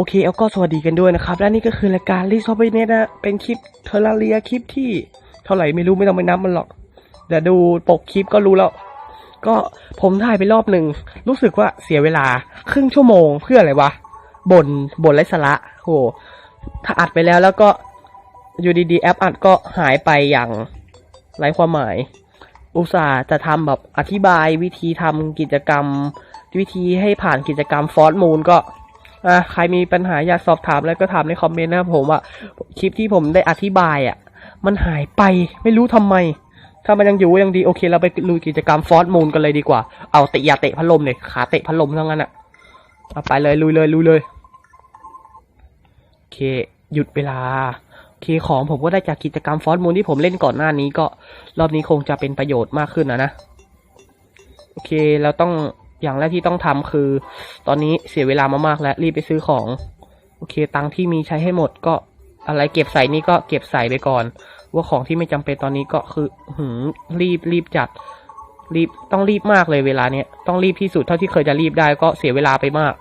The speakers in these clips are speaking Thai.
โอเคเอาก็สวัสดีกันด้วยนะครับ และนี่ก็คือรายการรีซอฟเน็ตนะ เป็นคลิปเทอร์เรียคลิปที่เท่าไหร่ไม่รู้ไม่ต้องไปนับมันหรอก แต่ดูปกคลิปก็รู้แล้ว ก็ผมถ่ายไปรอบหนึ่ง รู้สึกว่าเสียเวลาครึ่งชั่วโมงเพื่ออะไรวะบ่นบ่นไรสาระโหถ้าอัดไปแล้วแล้วก็อยู่ดีๆแอปอัดก็หายไปอย่างไร้ความหมาย อุตส่าห์จะทำแบบอธิบายวิธีทำกิจกรรม วิธีให้ผ่านกิจกรรมฟอสมูลก็ อะใครมีปัญหาอยากสอบถามอะไรก็ถามในคอมเมนต์นะครับผมว่าคลิปที่ผมได้อธิบายอะ มันหายไปไม่รู้ทำไม ถ้ามันยังอยู่ยังดีโอเคเราไปลุยกิจกรรมฟอสมูลกันเลยดีกว่า เอาเตะยาเตะพัดลมเลยขาเตะพัดลมทั้งนั้นอะเอาไปเลยลุยเลยลุยเลยโอเค หยุดเวลาโอเคของผมก็ได้จากกิจกรรมฟอสมูลที่ผมเล่นก่อนหน้านี้ก็รอบนี้คงจะเป็นประโยชน์มากขึ้นนะนะโอเคเราต้อง อย่างแรกที่ต้องทำคือ ตอนนี้เสียเวลามามากแล้วรีบไปซื้อของ โอเค ตังที่มีใช้ให้หมดก็อะไรเก็บใส่นี่ก็เก็บใส่ไปก่อน ว่าของที่ไม่จำเป็นตอนนี้ก็คือหืมรีบรีบจัด รีบต้องรีบมากเลยเวลาเนี้ยต้องรีบที่สุดเท่าที่เคยจะรีบได้ก็เสียเวลาไปมาก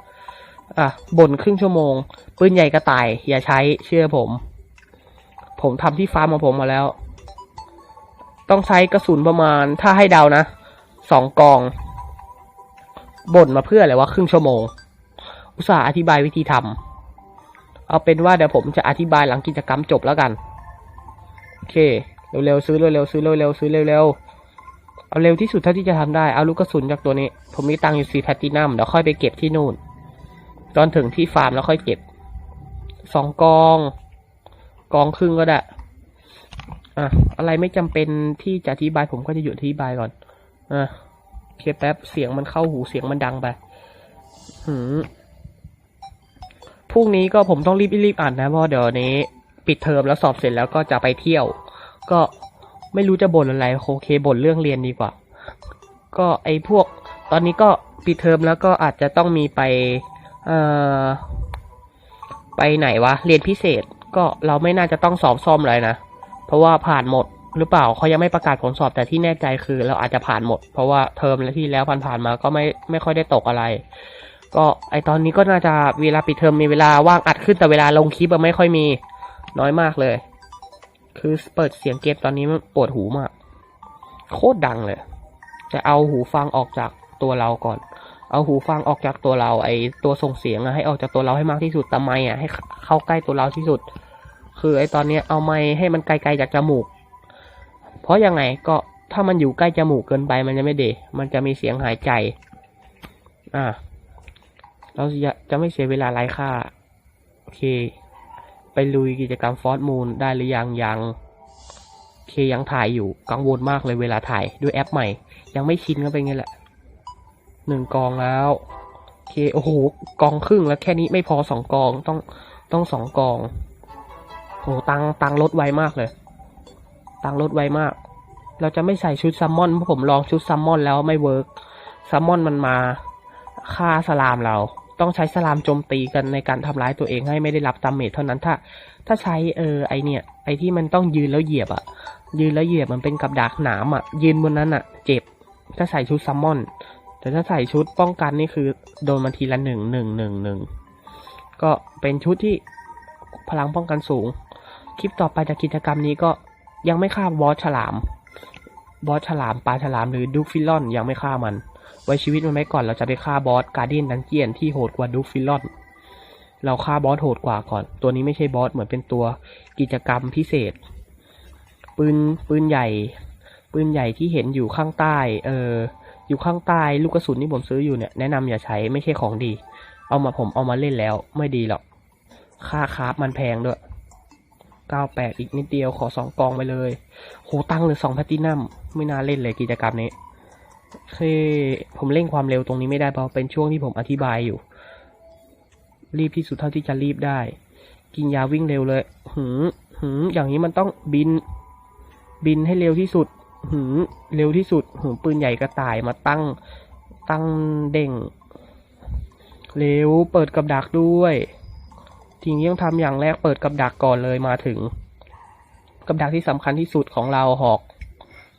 อะบ่นครึ่งชั่วโมงปืนใหญ่กระต่าย อย่าใช้เชื่อผม ผมทำที่ฟาร์มของผมมาแล้ว ต้องใช้กระสุนประมาณถ้าให้เดานะสองกอง บ่นมาเพื่ออะไรวะครึ่งชั่วโมง อุตส่าห์อธิบายวิธีทำเอาเป็นว่าเดี๋ยวผมจะอธิบายหลังกิจกรรมจบแล้วกันโอเคเร็วๆซื้อเร็วๆซื้อเร็วๆซื้อเร็วๆเอาเร็วที่สุดเท่าที่จะทำได้เอาลูกกระสุนจากตัวนี้ ผมมีตังค์อยู่สี่แพตตินัมเดี๋ยวค่อยไปเก็บที่นู่น ตอนถึงที่ฟาร์มแล้วค่อยเก็บสองกอง กองครึ่งก็ได้อะอะไรไม่จำเป็นที่จะอธิบายผมก็จะหยุดอธิบายก่อนอะ เคแป๊บเสียงมันเข้าหูเสียงมันดังไปหืมพรุ่งนี้ก็ผมต้องรีบรีบอ่านนะเพราะเดี๋ยวนี้ ปิดเทอมแล้วสอบเสร็จแล้วก็จะไปเที่ยว ก็ไม่รู้จะบ่นอะไรโอเคบ่นเรื่องเรียนดีกว่า ก็ไอพวก ตอนนี้ก็ปิดเทอมแล้วก็อาจจะต้องมีไป เอ่อ ไปไหนวะ เรียนพิเศษก็เราไม่น่าจะต้องสอบซ่อมอะไรนะ เพราะว่าผ่านหมด หรือเปล่าเขายังไม่ประกาศผลสอบแต่ที่แน่ใจคือเราอาจจะผ่านหมด เพราะว่าเทอมและที่แล้วผ่านๆมาก็ไม่ไม่ค่อยได้ตกอะไร ก็ไอตอนนี้ก็น่าจะเวลาปิดเทอมมีเวลาว่างอัดขึ้นแต่เวลาลงคลิปไม่ค่อยมีน้อยมากเลย คือเปิดเสียงเกมตอนนี้มันปวดหูมาก โคตรดังเลย จะเอาหูฟังออกจากตัวเราก่อน เอาหูฟังออกจากตัวเราไอตัวส่งเสียงอะให้ออกจากตัวเราให้มากที่สุดแต่ไมอะให้เข้าใกล้ตัวเราที่สุด คือไอตอนนี้เอาไมค์ให้มันไกลๆจากจมูก ราะยังไงก็ถ้ามันอยู่ใกล้จมูกเกินไปมันจะไม่เดมันจะมีเสียงหายใจ อ่า เราจะจะไม่เสียเวลาไร้ค่า โอเค ไปลุยกิจกรรมฟอสมูลได้หรือยังยังโอเคยังถ่ายอยู่ กังวลมากเลยเวลาถ่ายด้วยแอปใหม่ ยังไม่ชินก็เป็นไงแหละหนึ่งกองแล้วโอเคโอ้โหกองครึ่งแล้วแค่นี้ไม่พอสองกองต้องต้องสองกองโอ้ตังตังลดไวมากเลย ตังลดไวมาก เราจะไม่ใส่ชุดซัมมอนเพราะผมลองชุดซัมมอนแล้วไม่เวิร์กซัมมอนมันมาฆ่าสลามเรา ต้องใช้สลามโจมตีกันในการทำร้ายตัวเองให้ไม่ได้รับดาเมจเท่านั้นถ้า ถ้าใช้เออไอเนี่ย ไอที่มันต้องยืนแล้วเหยียบอะยืนแล้วเหยียบมันเป็นกับดักหนามอะยืนบนนั้นอะเจ็บ ถ้าใส่ชุดซัมมอน แต่ถ้าใส่ชุดป้องกันนี่คือโดนมาทีละหนึ่งหนึ่งหนึ่งหนึ่งก็เป็นชุดที่พลังป้องกันสูง คลิปต่อไปจากกิจกรรมนี้ก็ ยังไม่ฆ่าบอสฉลาม บอสฉลามปลาฉลามหรือดูฟิลลอนยังไม่ฆ่ามัน ไว้ชีวิตมันไว้ก่อนเราจะไปฆ่าบอสการเดียนดันเจียนที่โหดกว่าดูฟิลลอน เราฆ่าบอสโหดกว่าก่อน ตัวนี้ไม่ใช่บอสเหมือนเป็นตัวกิจกรรมพิเศษ ปืนปืนใหญ่ ปืนใหญ่ที่เห็นอยู่ข้างใต้ เอออยู่ข้างใต้ลูกกระสุนที่ผมซื้ออยู่เนี่ยแนะนำอย่าใช้ไม่ใช่ของดี เอามาผมเอามาเล่นแล้วไม่ดีหรอกค่าคราฟมันแพงด้วย เก้าแปดอีกนิดเดียวขอสองกองไปเลย โหตั้งเหรือสองแพตตินัมไม่น่าเล่นเลยกิจกรรมนี้คือผมเร่งความเร็วตรงนี้ไม่ได้เพราะเป็นช่วงที่ผมอธิบายอยู่ รีบที่สุดเท่าที่จะรีบได้ กินยาวิ่งเร็วเลย หืมหืมอย่างนี้มันต้องบิน บินให้เร็วที่สุด หืมเร็วที่สุด หืมปืนใหญ่กระต่ายมาตั้ง ตั้งเด้ง เร็วเปิดกับดักด้วย ทีนี้ต้องทำอย่างแรกเปิดกับดักก่อนเลยมาถึง กับดักที่สำคัญที่สุดของเราหอก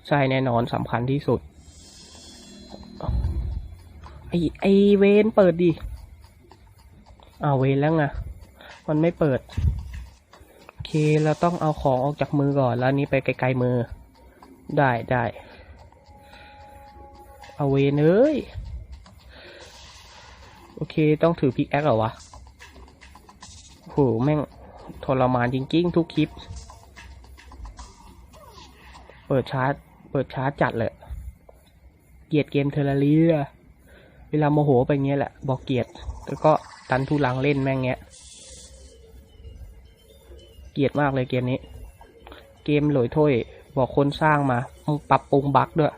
ใช่แน่นอนสำคัญที่สุด ไอไอเวนเปิดดิอ้าวเวนแล้วไงมันไม่เปิด โอเคเราต้องเอาของออกจากมือก่อนแล้วนนี้ไปไกลๆมือ ได้ได้เอาเวนเอ้ย โอเคต้องถือพิกแอคเหรอวะ โหแม่งทรมานจริง ๆ ทุกคลิป เปิดชาร์จ เปิดชาร์จจัดเลย เกียดเกมเทอร์เรียเวลาโมโหไปเงี้ยแหละ บอกเกียดแล้วก็ตันทุลังเล่นแม่งเงี้ย เกียดมากเลยเกมนี้ เกมหลอยถ้วยบอกคนสร้างมา ปรับปรุงบั๊กด้วย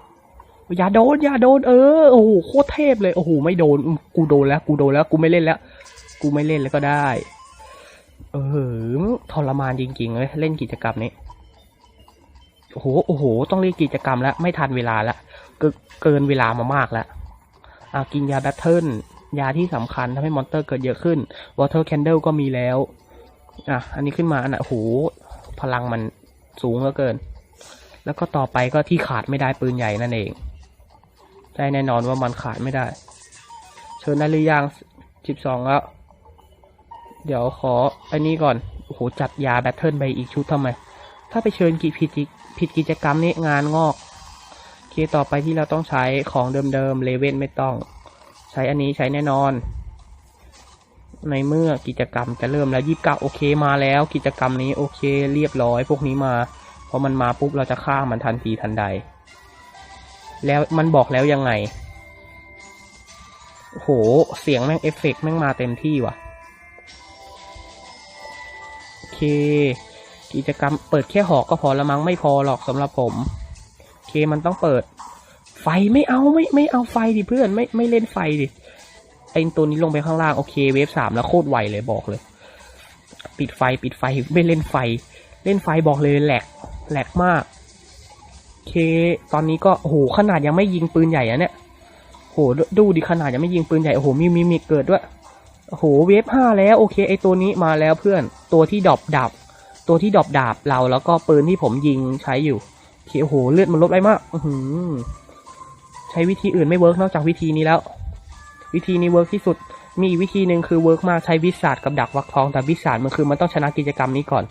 อย่าโดน อย่าโดน เออ โอ้โห โคตรเทพเลย โอ้โห ไม่โดน กูโดนแล้ว กูโดนแล้ว กูไม่เล่นแล้ว กูไม่เล่นแล้วก็ได้ เออทรมานจริงๆเลยเล่นกิจกรรมนี้โอ้โหโอ้โห ต้องเล่นกิจกรรมแล้ว ไม่ทันเวลาล้วเกินเวลามามากแล้วอะกินยาแบตเทิลยาที่สำคัญทำให้มอนเตอร์เกิดเยอะขึ้น Water Candle ก็มีแล้ว อะ อันนี้ขึ้นมาอันน่ะโอ้โหพลังมันสูงเหลือเกิน แล้วก็ต่อไปก็ที่ขาดไม่ได้ปืนใหญ่นั่นเองใช่แน่นอนว่ามันขาดไม่ได้ เชิญได้หรือยังสิบสองแล้ว เดี๋ยวขออันนี้ก่อน โอ้โห จัดยาแบตเทิลไปอีกชุดทำไม ถ้าไปเชิญกิจผิดกิผิดกิจกรรมนี้งานงอกโอเคต่อไปที่เราต้องใช้ของเดิมๆเลเว่นไม่ต้อง ใช้อันนี้ใช้แน่นอน ในเมื่อกิจกรรมจะเริ่มแล้วยี่สิบเก้าโอเคมาแล้ว กิจกรรมนี้โอเคเรียบร้อย พวกนี้มา เพอมันมาปุ๊บเราจะฆ่ามันทันทีทันใด แล้วมันบอกแล้วยังไงโอ้โหเสียงแม่งเอฟเฟกแม่งมาเต็มที่ว่ะ กิจกรรมเปิดแค่หอกก็พอละมั้งไม่พอหรอกสำหรับผมเคมันต้องเปิด ไฟไม่เอาไม่ไม่เอาไฟดิเพื่อนไม่ไม่เล่นไฟดิไอตัวนี้ลงไปข้างล่างโอเคเวฟสามแล้วโคตรไวเลยบอกเลย ปิดไฟปิดไฟไม่เล่นไฟ เล่นไฟบอกเลยแหลกแหลกมากเคตอนนี้ก็โอ้โหขนาดยังไม่ยิงปืนใหญ่อะเนี่ยโหดูดิขนาดยังไม่ยิงปืนใหญ่โอ้โหมีมีมีเกิดด้วย โอ้โหเวฟห้าแล้วโอเค ไอตัวนี้มาแล้วเพื่อน ตัวที่ดอปดับตัวที่ดอปดาบเราแล้วก็ปืนที่ผมยิงใช้อยู่โอเคโอ้โหเลือดมันลดไปมาก อืใช้วิธีอื่นไม่เวิร์กนอกจากวิธีนี้แล้ว วิธีนี้เวิร์กที่สุด มีวิธีหนึ่งคือเวิร์กมากใช้วิสาดกับดักวักทองแต่วิสาดมันคือมันต้องชนะกิจกรรมนี้ก่อน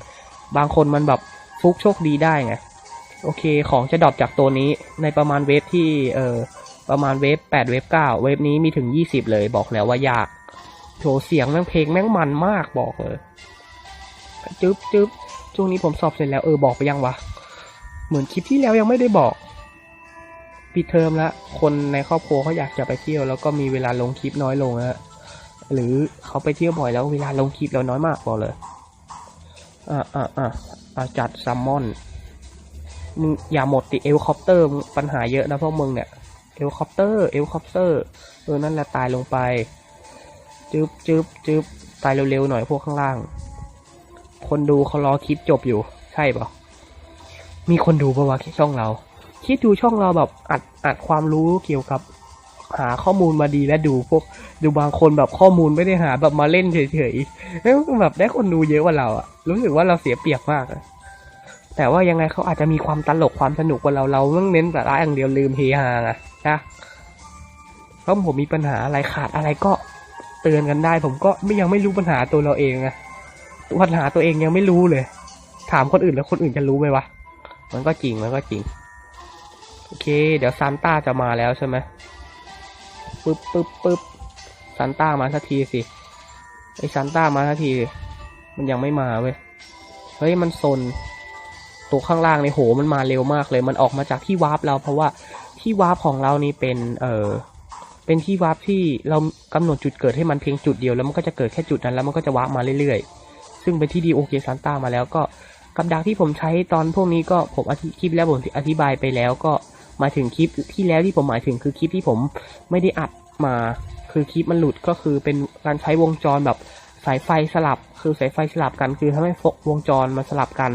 บางคนมันแบบฟุกโชคดีได้ไงโอเค ของจะดรอปจากตัวนี้ในประมาณเวฟที่ เออประมาณเวฟแปดเวฟเก้าเวฟนี้มีถึงยี่สิบเลยบอกแล้วว่ายาก โถเสียงแม่งเพลงแม่งมันมากบอกเลยจึ๊บจึ๊บช่วงนี้ผมสอบเสร็จแล้วเออบอกไปยังวะ เหมือนคลิปที่แล้วยังไม่ได้บอกปิดเทอมล้วคนในครอบครัวเขาอยากจะไปเที่ยว แล้วก็มีเวลาลงคลิปน้อยลงนะหรือเขาไปเที่ยวบ่อยแล้วเวลาลงคลิปเราน้อยมากบอกเลยอ่าอ่าอ่าจัดซัมมอนมึงอย่าหมดติเอลคอปเตอร์ปัญหาเยอะนะพวกมึงเนี่ยเอลคอปเตอร์เอลคอปเตอร์เออนั่นแหละตายลงไป จึ๊บจึ๊บจึ๊บตายเร็วๆหน่อยพวกข้างล่าง คนดูเขารอคลิปจบอยู่ ใช่ปะมีคนดูปะวะช่องเรา คิดดูช่องเราแบบอัดอัดความรู้เกี่ยวกับหาข้อมูลมาดีและดูพวกดูบางคนแบบข้อมูลไม่ได้หาแบบมาเล่นเฉยๆแล้วแบบได้คนดูเยอะกว่าเราอะรู้สึกว่าเราเสียเปรียบมากอะแต่ว่ายังไงเขาอาจจะมีความตลกความสนุกกว่าเราเราต้องเน้นแต่ละอย่างเดียวลืมเฮฮาไงนะเพราะผมมีปัญหาอะไรขาดอะไรก็ เตือนกันได้ ผมก็ไม่ยังไม่รู้ปัญหาตัวเราเองไงปัญหาตัวเองยังไม่รู้เลย ถามคนอื่นแล้วคนอื่นจะรู้ไหมวะมันก็จริงมันก็จริงโอเค เดี๋ยวซานต้าจะมาแล้วใช่ไหมปึ๊บปึ๊บปึ๊บซานต้ามาสักทีสิไอซานต้ามาสักที มันยังไม่มาเว้ยเฮ้ยมันซนตัวข้างล่างในโหมันมาเร็วมากเลย มันออกมาจากที่วาร์ปเราเพราะว่าที่วาร์ปของเรานี่เป็น เออ เป็นที่วาร์ปที่เรากำหนดจุดเกิดให้มันเพียงจุดเดียวแล้วมันก็จะเกิดแค่จุดนั้นแล้วมันก็จะวาร์ปมาเรื่อยๆ ซึ่งเป็นที่ดีโอเคซันต้ามาแล้วก็กับดักที่ผมใช้ตอนพวกนี้ก็ผมอธิคลิปแล้วผมอธิบายไปแล้วก็มาถึงคลิปที่แล้วที่ผมหมายถึงคือคลิปที่ผมไม่ได้อัดมา คือคลิปมันหลุดก็คือเป็นการใช้วงจรแบบสายไฟสลับ คือสายไฟสลับกัน คือทำให้วงจรมันสลับกัน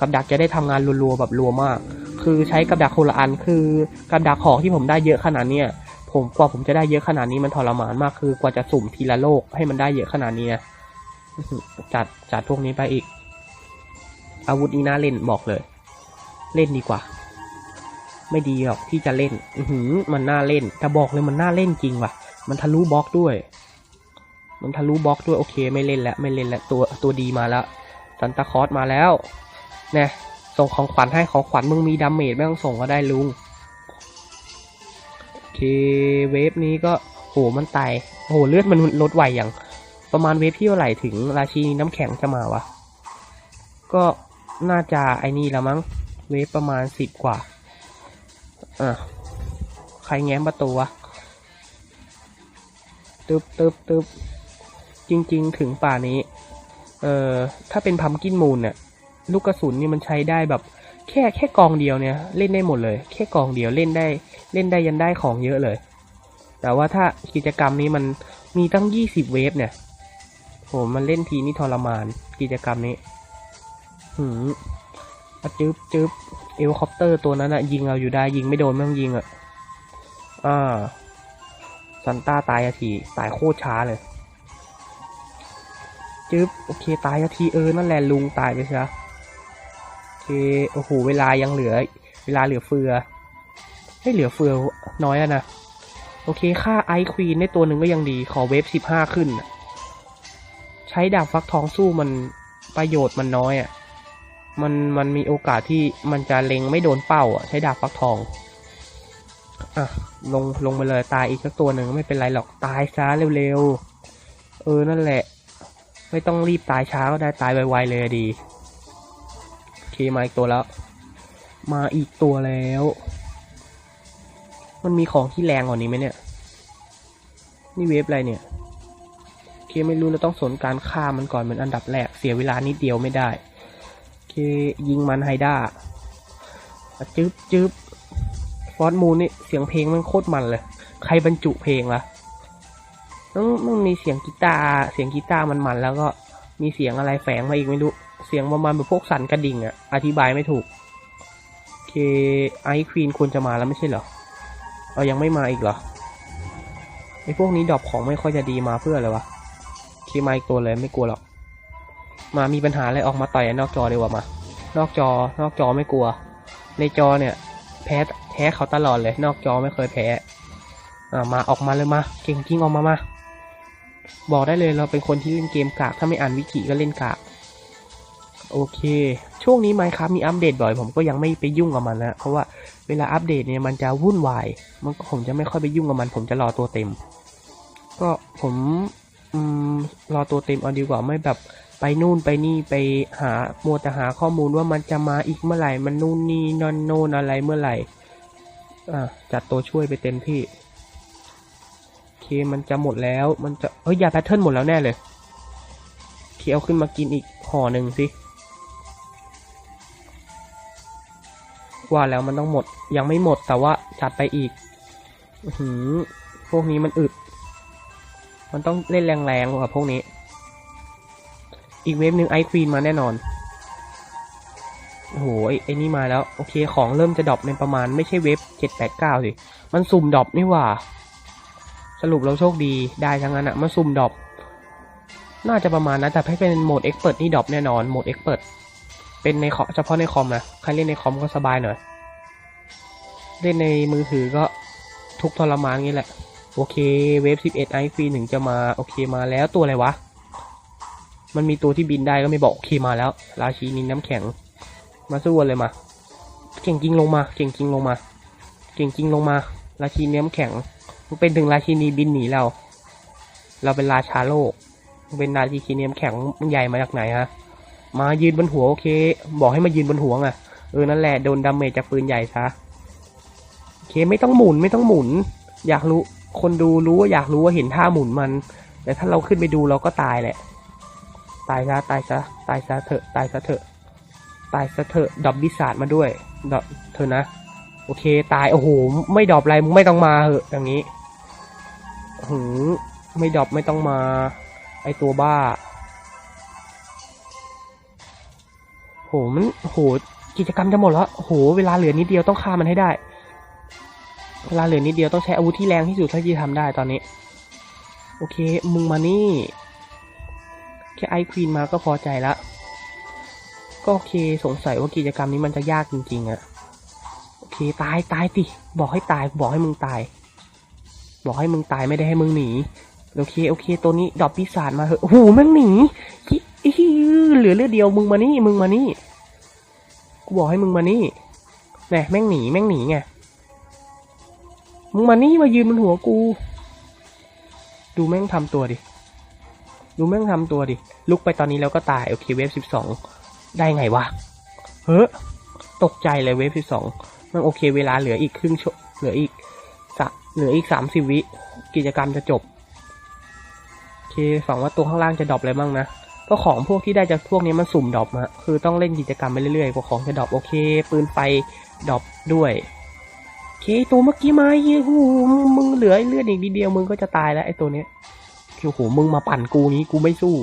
กับดักจะได้ทำงานรัวๆแบบรัวมาก คือใช้กับดักคนละอันคือกับดักของที่ผมได้เยอะขนาดเนี้ย ผมกว่าผมจะได้เยอะขนาดนี้มันทรมานมากคือกว่าจะสุ่มทีละโลกให้มันได้เยอะขนาดนี้นะจัดจัดพวกนี้ไปอีก อาวุธนี้น่าเล่นบอกเลย เล่นดีกว่า ไม่ดีหรอกที่จะเล่น อือหือมันน่าเล่นแต่บอกเลยมันน่าเล่นจริงว่ะ มันทะลุบล็อกด้วย มันทะลุบล็อกด้วยโอเคไม่เล่นแล้วไม่เล่นแล้วตัวตัวดีมาแล้วซันตาคอสมาแล้วเนี่ยส่งของขวัญให้ของขวัญมึงมีดาเมจไม่ต้องส่งก็ได้ลุง เค เวฟนี้ก็โหมันตายโหเลือดมันลดไวอย่าง ประมาณเวฟที่เท่าไหร่ถึงราชีน้ำแข็งจะมาวะ ก็น่าจะไอ้นี่ละมั้ง เวฟประมาณสิบกว่า อะ ใครแง้มประตูวะ ตึบตึบตึบจริง ๆ ถึงป่านี้ เอ่อ ถ้าเป็นพัมกินมูนเนี่ยลูกกระสุนนี่มันใช้ได้แบบ แค่แค่กองเดียวเนี่ยเล่นได้หมดเลย แค่กองเดียวเล่นได้เล่นได้ยันได้ของเยอะเลย แต่ว่าถ้ากิจกรรมนี้มันมีตั้งยี่สิบเวฟเนี่ยโหมันเล่นทีนี่ทรมาน กิจกรรมนี้หืมจึ๊บจึ๊บเอลคอปเตอร์ตัวนั้นอะยิงเราอยู่ได้ยิงไม่โดนไม่ต้องยิงอะอ่าซันต้าตายอาทีตายโคตรช้าเลยจึ๊บโอเคตายอาทีเออนั่นแหละลุงตายไปซะโอ เค โอ้โห เวลายังเหลือ เวลาเหลือเฟือ ไม่เหลือเฟือน้อยอะนะ โอเค ค่าไอควีนในตัวหนึ่งก็ยังดี ขอเวฟสิบห้าขึ้น ใช้ดาบฟักทองสู้มันประโยชน์มันน้อยอะ่ะ มัน มันมีโอกาสที่มันจะเล็งไม่โดนเป้าอะ ใช้ดาบฟักทอง อะ ลง ลงไปเลย ตายอีกสักตัวหนึ่งไม่เป็นไรหรอก ตายช้าเร็วๆ เออ นั่นแหละ ไม่ต้องรีบตายช้าก็ได้ ตายไวๆเลยดี เคมาอีกตัวแล้ว มาอีกตัวแล้ว มันมีของที่แรงกว่านี้ไหมเนี่ย นี่เวฟอะไรเนี่ย เคไม่รู้เราต้องสนการฆ่ามันก่อนเป็นอันดับแรก เสียเวลานิดเดียวไม่ได้ เคยิงมันไฮด้าจึ๊บจึ๊บฟอสมูนนี่เสียงเพลงมันโคตรมันเลย ใครบรรจุเพลงละต้องต้องมีเสียงกีตาร์เสียงกีตาร์มันมันแล้วก็มีเสียงอะไรแฝงมาอีกไม่รู้ เสียงประมาณแบบพวกสันกระดิ่งอะอธิบายไม่ถูกเคไอควีนควรจะมาแล้วไม่ใช่เหรอเอายังไม่มาอีกเหรอไอพวกนี้ดรอปของไม่ค่อยจะดีมาเพื่ออะไรวะเคมาอีกตัวเลยไม่กลัวหรอก มามีปัญหาอะไรออกมาต่อยนอกจอดีกว่ามา นอกจอนอกจอไม่กลัว ในจอเนี่ย แพ้แพ้เขาตลอดเลย นอกจอไม่เคยแพ้อ่ามาออกมาเลยมา เก่งจริงออกมามาบอกได้เลยเราเป็นคนที่เล่นเกมกากถ้าไม่อ่านวิกิก็เล่นกาก โอเค ช่วงนี้ไมครับมีอัปเดตบ่อย ผมก็ยังไม่ไปยุ่งกับมันนะเพราะว่าเวลาอัปเดตเนี่ยมันจะวุ่นวายมันก็ผมจะไม่ค่อยไปยุ่งกับมัน ผมจะรอตัวเต็ม ก็ผมอมรอตัวเต็มเอาดีกว่าไม่แบบไปนู่นไปนี่ไปหามัวแต่หาข้อมูลว่ามันจะมาอีกเมื่อไหร่ มันนู่นนี่นอนโน่นอะไรเมื่อไหร่อ่าจัดตัวช่วยไปเต็มที่โอเคมันจะหมดแล้ว มันจะเฮ้ยยาแพทเทิร์นหมดแล้วแน่เลยเคเอาขึ้นมากินอีกห่อหนึ่งสิ ว่าแล้วมันต้องหมด ยังไม่หมดแต่ว่าจัดไปอีกหือพวกนี้มันอึด มันต้องเล่นแรงๆกว่าพวกนี้ อีกเวฟหนึ่งไอควีนมาแน่นอน โอ้โหไอ้นี่มาแล้ว โอเคของเริ่มจะดรอปในประมาณไม่ใช่เวฟเจ็ดแปดเก้าสิ มันสุ่มดรอปนี่หว่า สรุปเราโชคดีได้ทั้งนั้นอะมันสุ่มดรอปน่าจะประมาณนั้นแต่ถ้เป็นโหมดเอ็กเปิดนี่ดรอปแน่นอนโหมดเอ็กเปิด เป็นในเฉพาะในคอมนะใครเล่นในคอมก็สบายหน่อย เล่นในมือถือก็ทุกทรมานงี้แหละ โอเค เวฟ 11 ไอฟรีหนึ่งจะมา โอเคมาแล้วตัวอะไรวะ มันมีตัวที่บินได้ก็ไม่บอกโอเคมาแล้ว ราชีนินน้ำแข็ง มาสู้กันเลยมา เก่งจริงลงมา เก่งจริงลงมา เก่งจริงลงมา ราชีนิน้ำแข็งมันเป็นถึงราชินีบินหนีเรา เราเป็นราชาโลก เป็นราชินีน้ำแข็งมันใหญ่มาจากไหนฮะ มายืนบนหัวโอเค บอกให้มายืนบนหัวไงเออนั่นแหละโดนดาเมจจากปืนใหญ่ซะโอเคไม่ต้องหมุนไม่ต้องหมุน อยากรู้คนดูรู้ว่าอยากรู้ว่าเห็นท่าหมุนมัน แต่ถ้าเราขึ้นไปดูเราก็ตายแหละ ตายซะตายซะตายซะเถอะตายซะเถอะ ตายซะเถอะดอบบิสาดมาด้วยดอบเธอนะ โอเคตายโอ้โหไม่ดอบอะไรมึงไม่ต้องมาเหอะอย่างนี้หืมไม่ดอบไม่ต้องมา ไอตัวบ้า มันโหกิจกรรมจะหมดแล้วโหเวลาเหลือนิดเดียวต้องฆ่ามันให้ได้ เวลาเหลือนิดเดียวต้องใช้อาวุธที่แรงที่สุดเท่าที่ทำได้ตอนนี้ โอเค มึงมานี่ แค่ไอควีนมาก็พอใจละก็โอเคสงสัยว่ากิจกรรมนี้มันจะยากจริง ๆอะโอเค ตายตายติบอกให้ตาย บอกให้มึงตาย บอกให้มึงตายไม่ได้ให้มึงหนีโอเคโอเค ตัวนี้ดอปปีศาจมาเหอะโอ้โหแม่งหนีอิอิเหลือเลือดเดียวมึงมานี่มึงมานี่ กูบอกให้มึงมานี่แน่แม่งหนีแม่งหนีไง มึงมานี่มายืนบนหัวกู ดูแม่งทำตัวดิ ดูแม่งทำตัวดิ ลุกไปตอนนี้แล้วก็ตายโอเคเวฟสิบสองได้ไงวะ เฮ้อตกใจเลยเวฟสิบสองมันโอเคเวลาเหลืออีกครึ่งชั่วเหลืออีกสะเหลืออีกสามสิบวิ กิจกรรมจะจบ โอเคฝังว่าตัวข้างล่างจะดรอปอะไรบ้างนะ เพราะของพวกที่ได้จากพวกนี้มันสุ่มดรอปมาคือต้องเล่นกิจกรรมไปเรื่อยๆกว่าของจะดรอปโอเค ปืนไฟดรอปด้วยโอเคตัวเมื่อกี้มาเฮียโอ้โหมึงมึงเหลือเลือดอีกนิดเดียวมึงก็จะตายแล้วไอ้ตัวเนี้ยโอ้โหมึงมาปั่นกูนี้กูไม่สู้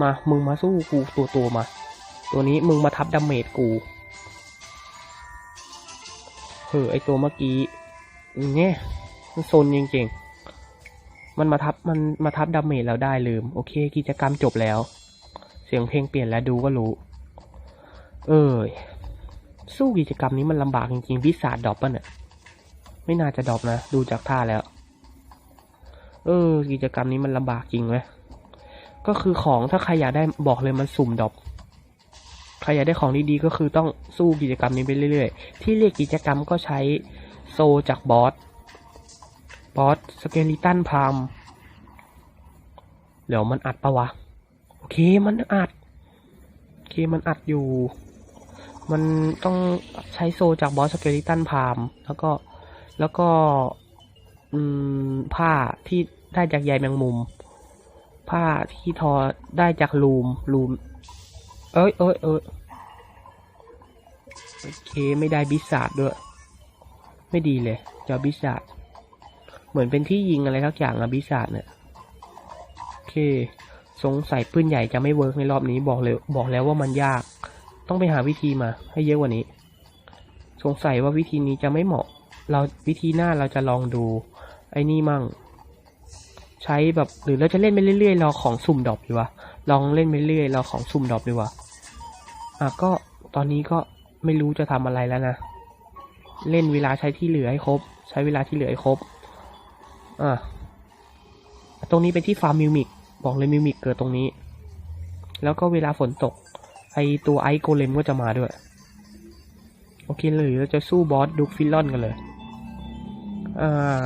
มามึงมาสู้กูตัวตัวมา ตัวนี้มึงมาทับดาเมจกูเฮ้อไอตัวเมื่อกี้เนี่ยมันโซนจริงๆ มันมาทับมันมาทับดาเมจแล้วได้ลืม โอเค กิจกรรมจบแล้ว เสียงเพลงเปลี่ยนแล้วดูก็รู้ เออสู้กิจกรรมนี้มันลำบากจริงๆพิศาจดรอปป่ะเนี่ยไม่น่าจะดรอปนะ ดูจากท่าแล้ว เออ กิจกรรมนี้มันลำบากจริงไหมก็คือของถ้าใครอยากได้บอกเลยมันสุ่มดรอปใครอยากได้ของดีๆก็คือต้องสู้กิจกรรมนี้ไปเรื่อยๆ ที่เรียกกิจกรรมก็ใช้โซจากบอส บอสสเกลิตันพามเดี๋ยวมันอัดปะวะ โอเคมันอัด โอเคมันอัดอยู่ มันต้องใช้โซจากบอสสเกลิตันพามแล้วก็แล้วก็ผ้าที่ได้จากใยแมงมุม ผ้าที่ทอได้จากลูมลูม เอ้ยเอ้ยเอ้ยโอเคไม่ได้บิสซาดด้วย ไม่ดีเลย เจ้าบิสซาด เหมือนเป็นที่ยิงอะไรทักอย่างอะบิสซาเนี่ยโอเค สงสัยปืนใหญ่จะไม่เวิร์กในรอบนี้บอกเลยบอกแล้วว่ามันยาก ต้องไปหาวิธีมา ให้เยอะกว่านี้ สงสัยว่าวิธีนี้จะไม่เหมาะ เราวิธีหน้าเราจะลองดู ไอ้นี่มั่ง ใช้แบบหรือเราจะเล่นไปเรื่อยๆรอของสุ่มดอปดีวะลองเล่นไปเรื่อยๆรอของสุ่มดอปดีวะอะก็ตอนนี้ก็ไม่รู้จะทำอะไรแล้วนะ เล่นเวลาใช้ที่เหลือให้ครบ ใช้เวลาที่เหลือให้ครบ อะตรงนี้เป็นที่ฟาร์มมิวมิกบอกเลยมิวมิกเกิดตรงนี้ แล้วก็เวลาฝนตก ไอตัวไอโกเลมก็จะมาด้วย โอเคเลยเราจะสู้บอสดูฟิลลอนกันเลยอ่า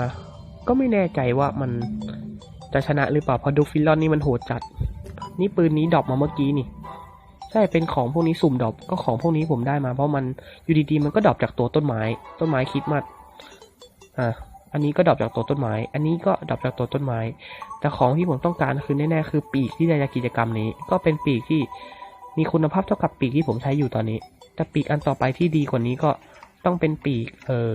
ก็ไม่แน่ใจว่ามันจะชนะหรือเปล่าเพราะดูฟิลลอนนี่มันโหดจัด นี่ปืนนี้ดรอปมาเมื่อกี้นี่ใช่เป็นของพวกนี้สุ่มดรอปก็ของพวกนี้ผมได้มา เพราะมันอยู่ดีๆมันก็ดรอปจากตัวต้นไม้ ต้นไม้คิดมัดอ่า อันนี้ก็ดรอปจากตัวต้นไม้ อันนี้ก็ดรอปจากตัวต้นไม้ แต่ของที่ผมต้องการคือแน่ๆคือปีกที่ได้จากกิจกรรมนี้ ก็เป็นปีกที่มีคุณภาพเท่ากับปีกที่ผมใช้อยู่ตอนนี้ แต่ปีกอันต่อไปที่ดีกว่านี้ก็ต้องเป็นปีก เออ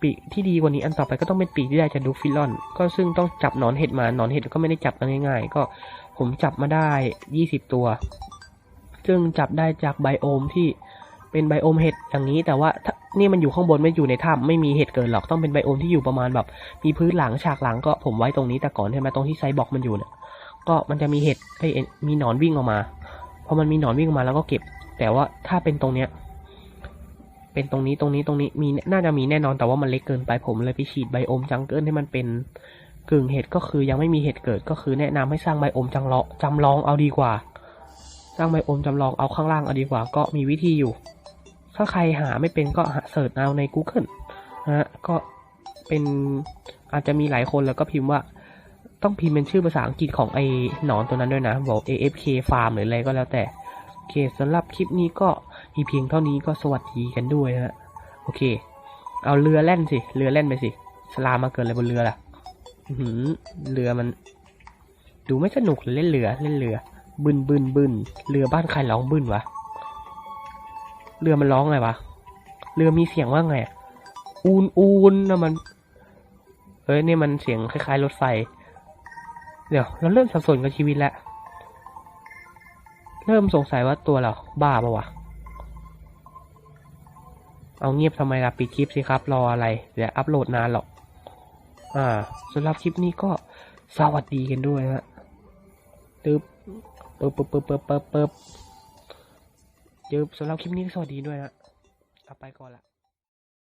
ปีกที่ดีกว่านี้อันต่อไปก็ต้องเป็นปีกที่ได้จากดูฟิลลอน ก็ซึ่งต้องจับหนอนเห็ดมา หนอนเห็ดก็ไม่ได้จับง่าย ๆ ก็ผมจับมาได้ยี่สิบตัว ซึ่งจับได้จากไบโอมที่เป็นไบโอมเห็ดอย่างนี้ แต่ว่า นี่มันอยู่ข้างบนไม่อยู่ในถ้ำไม่มีเห็ดเกิดหรอกต้องเป็นไบโอมที่อยู่ประมาณแบบ มีพื้นหลังฉากหลังก็ผมไว้ตรงนี้แต่ก่อนใช่ไหมตรงที่ไซบอกมันอยู่เนี่ยก็มันจะมีเห็ดไอ้มีหนอนวิ่งออกมาพอมันมีหนอนวิ่งออกมาแล้วก็เก็บ แต่ว่าถ้าเป็นตรงเนี้ย เป็นตรงนี้ตรงนี้ตรงนี้มีน่าจะมีแน่นอนแต่ว่ามันเล็กเกินไปผมเลยไปฉีดไบโอมจังเกิลให้มันเป็นกึ่งเห็ดก็คือยังไม่มีเห็ดเกิดก็คือแนะนำให้สร้างไบโอมจังเลาะจำลองเอาดีกว่า สร้างไบโอมจำลองเอาข้างล่างเอาดีกว่า ก็มีวิธีอยู่ ถ้าใครหาไม่เป็นก็หาเสิร์ชเอาใน Google นะฮะก็เป็นอาจจะมีหลายคนแล้วก็พิมพ์ว่าต้องพิมพ์เป็นชื่อภาษาอังกฤษของไอ้หนอนตัวนั้นด้วยนะ บอก AFK Farm หรืออะไรก็แล้วแต่ โอเคสำหรับคลิปนี้ก็มีเพียงเท่านี้ก็สวัสดีกันด้วยนะฮะ โอเค เอาเรือแล่นสิ เรือแล่นไปสิ สลามาเกินอะไรบนเรือล่ะหือเรือมัน ดูไม่สนุกเลยเล่นเรือ เล่นเรือ บึนบึนบึนเรือบ้านใครร้องบึนวะ เรือมันร้องไงวะ เรือมีเสียงว่าไงอูนอูนนะมันเฮ้ยนี่มันเสียงคล้ายๆรถไฟ เดี๋ยวเราเริ่มสับสนกับชีวิตแล้ว เริ่มสงสัยว่าตัวเราบ้าปะวะ เอาเงียบทำไมล่ะปิดคลิปสิครับ รออะไร เดี๋ยวอัพโหลดนานหรอก อ่าสำหรับคลิปนี้ก็สวัสดีกันด้วยฮะตึ๊บเปิบเปิบเปิบเปิบเปิบ เจอสำหรับคลิปนี้ก็สวัสดีด้วยนะเอไปก่อนละ